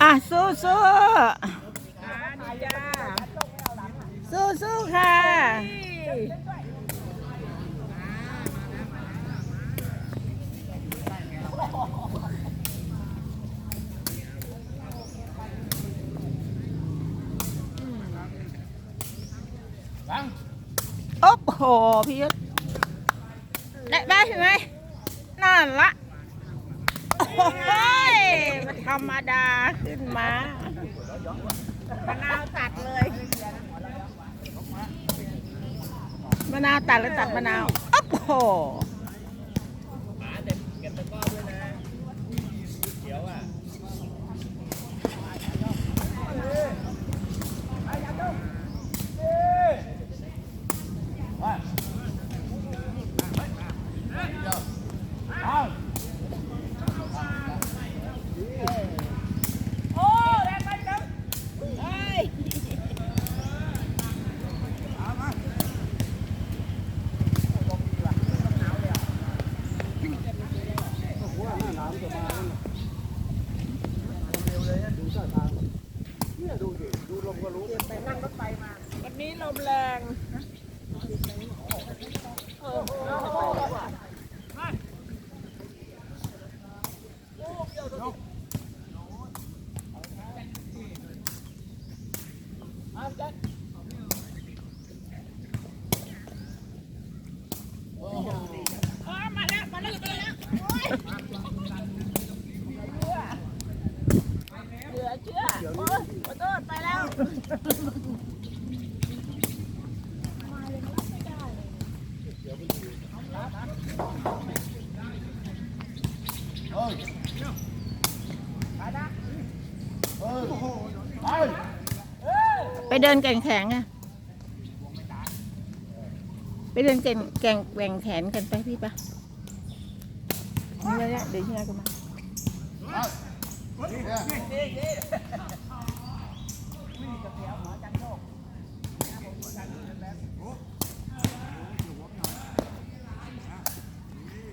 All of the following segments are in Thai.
อะสู้สู้อ่านี่จ้าสู้สู้ค่ะ โอ้โหพี่ยุทธได้ไหมเห็นไหมนั่นละโอ้ย มันธรรมดาขึ้นมามะนาวตัดเลยมะนาวตัดแล้วตัดมะนาวโอ้โห โอ้แรงไปจังเฮ้ย วันนี้ลมแรงโอ้โหอ๋อมาแล้ว มาแล้วมาแล้วโอ้ยเหลือเชื่อโอ้ยขอโทษไปแล้ว ไปเดินแก่งแข็งอะไปเดินแก่งแก่งแกว่งแขนกันไปพี่ปะนี่เลยเดี๋ยวที่ไหนกันมา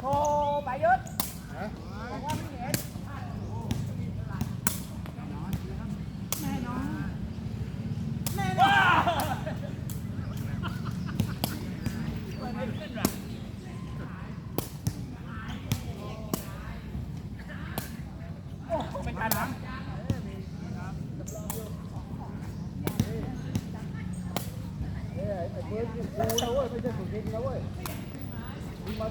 โอ้ไปยุทธบอกว่าไม่เห็นแม่น้องแม่น้องไม่ทันนะ ไอ้เบิร์ดนี่กูนะเว้ยไม่ใช่สุดทิงนะเว้ย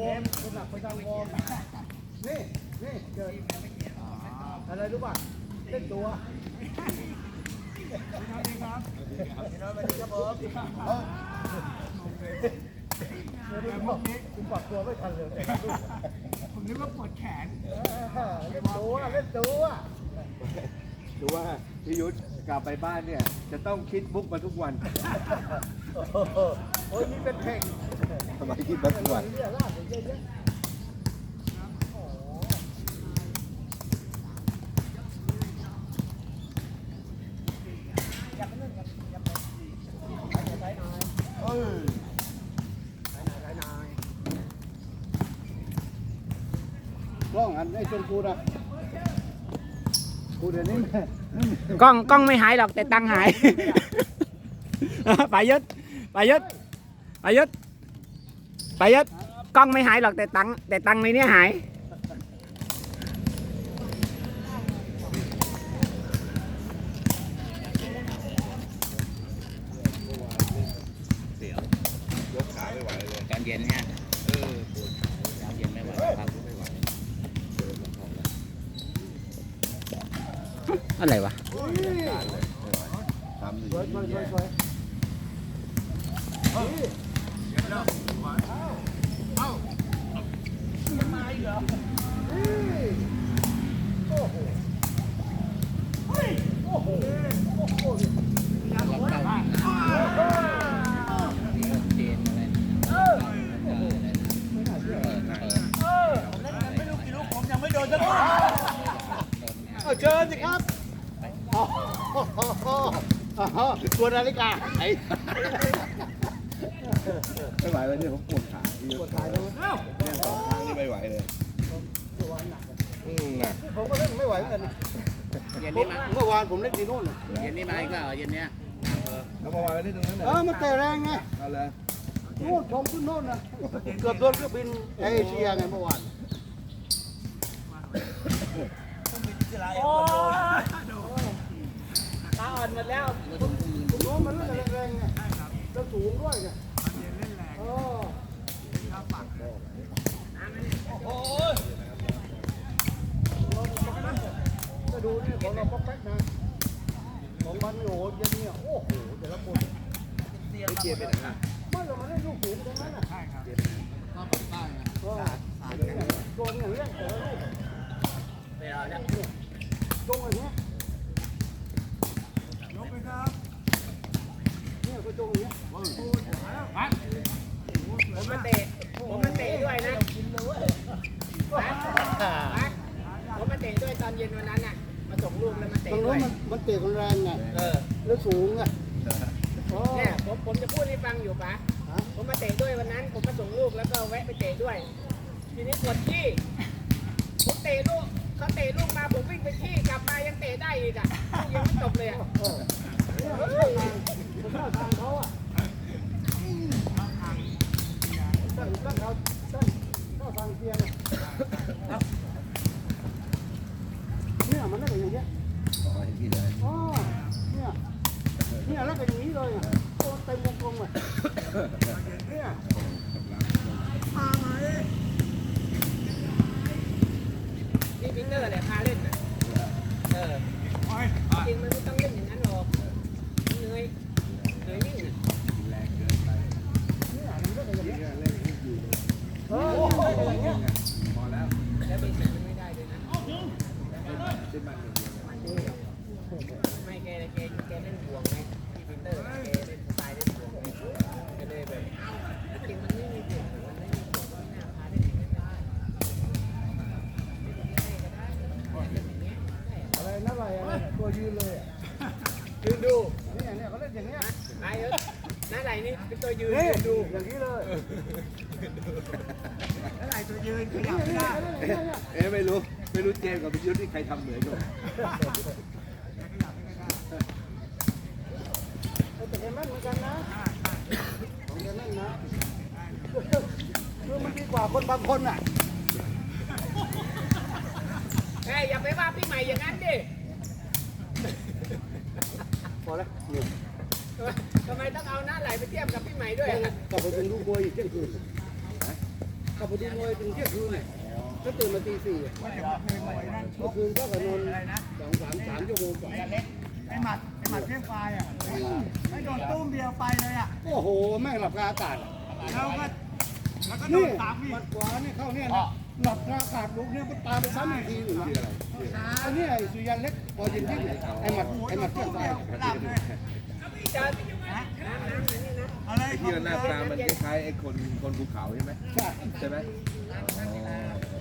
วอร์มคนหนักไปทางวอร์มนี่นี่เกิดอะไรรู้ป่ะเล่นตัวเดี๋ยวนี้ผมผมปรับตัวไม่ทันเลยผมนึกว่าปวดแขนเล่นตัวเล่นตัวดูว่าพี่ยุทธกลับไปบ้านเนี่ย จะต้องคิดมุกมาทุกวัน โอ้โหโอ้ยนี่เป็นเพลงทำไมคิดมาทุกวันเนี่ยลาดเยอะแยะกล้องอันไอ้ชมพูนะกูเดี๋ยวนี้แม่กล้องกล้องไม่หายหรอกแต่ตังค์หาย ไปยศไปย ไปยศไปยศกล้องไม่หายหรอกแต่ตังแต่ตังในเนี้ยหาย ตอนเย็นเนี่ยเออตอนเย็นไม่ไหวครับอะไรวะ ทำสวยสวย เอาเชิญสิครับอ๋อตัวนาฬิกาไอ้ไม่ไหวแล้วเนี่ยผมปวดขาพี่ยุทธปวดขาเลยเนี่ยสองครั้งนี่ไม่ไหวเลยอืมหนักผมก็เล่นไม่ไหวเหมือนกันเย็นนี้มาเมื่อวานผมเล่นที่โน่นน่ะเย็นนี้มาอีกแล้วเหรอเย็นเนี้ยเออแล้วมาวางไว้ที่ตรงนั้นเหรเออมันเตะแรงไงเอาเลยโน่นชมขึ้นโน่นนะเกือบโดนเครื่องบินเอเชียไงเมื่อวาน โอ้ตาอ่อนหมดแล้วโน้นมันเล่นแรงไงแล้วสูงด้วยไงเออโอ้ยจะดูนี่ของเราป๊อกแป๊กนะของมันโอ้โหเย็นเนี่ยโอ้โหแต่ละคนไม่เกียร์ไปไหนอะไม่เรามาเล่นลูกสูงตรงนั้นนะใช่ครับก็โดนอย่างเงี้ยแต่ละลูกไม่เอาแล้ว ตรงอย่างเงี้ยยกไปครับเนี่ยก็ตรงอย่างเงี้ยผมมาเตะผมมาเตะด้วยนะผมมาเตะด้วยตอนเย็นวันนั้นน่ะมาส่งลูกแล้วมาตเตะรงด้นู้วนยมันมันเตะกันแรงไงเออแล้วสูงไงอ๋อเนี่ยผมผมจะพูดให้ฟังอยู่ปะฮะผมมาเตะด้วยวันนั้น ผมมาส่งลูกแล้วก็แวะไปเตะด้วย ทีนี้ปวดขี้ผมเตะลูก เขาเตะลูกมาผมวิ่งไปขี้กลับมายังเตะได้อีกอะลูกยังไม่จบเลยอะเอเนี่ยมันเข้าทางมันเข้าทางเขาอะเนี่ยมันได้อย่างเงี้ยอ๋อเนี่ยเนี่ยแล้วก็อย่างนี้เลยอะโอ้เต็มวงกลมอะเนี่ย นี่ปีเตอร์แหละพาเล่นน่ะเออโอ้ยจริงมันไม่ต้องเล่นอย่างนั้นหรอกเหนื่อยเหนื่อยวิ่งน่ะแรงเกินไปเนี่ยมันได้อย่างเงี้ยเนี่ยเล่นให้อยู่เลยเออได้อย่างเงี้ยพอแล้ว แล้วเบสิกมันไม่ได้เลยนะ ขึ้นมาอย่างเดียวเลย ไม่แกแกแกเล่นห่วงไงพี่ปีเตอร์แกเล่นสไตล์เล่นห่วงไงก็เลยแบบจริงมันไม่มีห่วงมันไม่มีห่วงไม่น่าพาเล่นอย่างนั้นได้เล่นอย่างเงี้ยได้ อะไรนั่นอะไรอะไรตัว ยืนเลยยืนดูเนี่ยเนี่ยเขาเล่นอย่างเงี้ยไอ้เอ้ยหน้าไหนนี่เป็นตัวยืนยืนดูอย่างนี้เลยแล้วไหนตัวยืนขยับไม่ได้เอ๊ะไม่รู้ไม่รู้เจมกับพิยุทธ์นี่ใครทำเหมือนกันแต่แกแม่นเหมือนกันนะของแกแม่นนะคือมันดีกว่าคนบางคนอะเฮ้ยอย่าไปว่าพี่ใหม่อย่างนั้นดิ อแล้วเนี่ยทำไมต้องเอาหน้าไหลไปเทียบกับพี่ใหม่ด้วยกลับไปเป็นลูกมวยอีกเที่ยงคืนกลับไปดูมวยถึงเที่ยงคืนเนี่ยก็ตื่นมาตีสี่อะว่าจะมาคืนมวยนั่นชเมื่อกคืนก็กระนอนอะไรนะสองสามสามชั่วโมงกว่าเล็กไอ้หมัดไอ้หมัดเพี้ยงปลายอะไม่โดนตุ้มเดียวไปเลยอะโอ้โหแม่งหลับคาอากาศอะแล้วก็แล้วก็โดนี่นสามอีกมัดขวาเนี่ยเข้าเนี่ยนะ หลับคาอากาศลูกเนี่ยมันตามไปซ้ำอีกทีหนึ่งนะชื่ออะไรชื่ออะไรอันนี้ไอ้สุยันเล็กพอย็นที่เนี่ยไอ้หมัดไอ้หมัดเที่ยงตายหลับเลยเจอะไรไอ้ที่หน้าตามันคล้ายไอ้คนคนภูเขาใช่ไหมใช่ไหมอ๋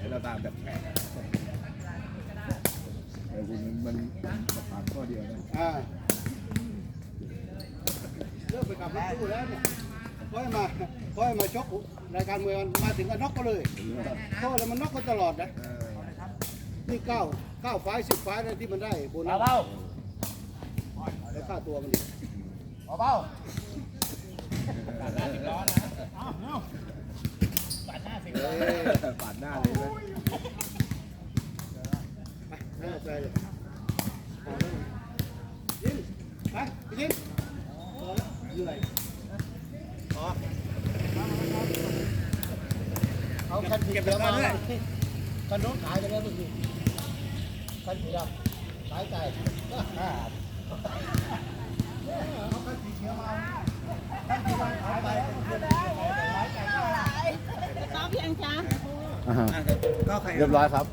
อหน้าตามแบบแปลกแต่คุณมันปากข้อเดียวนะเลิกไปกับรถตู้แล้วเนี่ย เพราะให้มาเพราะให้มาชกรายการมวยมันมาถึงก็น็อกก็เลยเพราะอะไรมันน็อกก็ตลอดนะเออนี่เก้าเก้าไฟล์สิบไฟล์เลยที่มันได้โบนัสเบาแล้วค่าตัวมันอีกเบาเออปาด เอาคันสีเขียวมาคันนู้นขายไปแล้วเมื่อกี้คันสีดำขายใจเอาคันสีเขียวมาคันสีดำขายไปขายใก็หลายน้องเพียงจ้าเรียบร้อยครับ